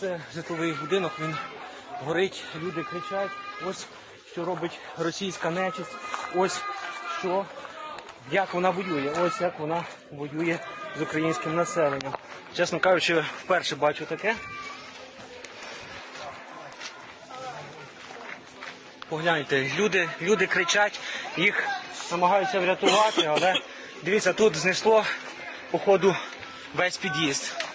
Це житловий будинок, він горить, люди кричать. Ось що робить російська нечисть. Ось що, як вона воює. Ось як вона воює з українським населенням. Чесно кажучи, вперше бачу таке. Погляньте, люди, люди кричать, їх намагаються врятувати, але дивіться, тут знесло, походу, весь під'їзд.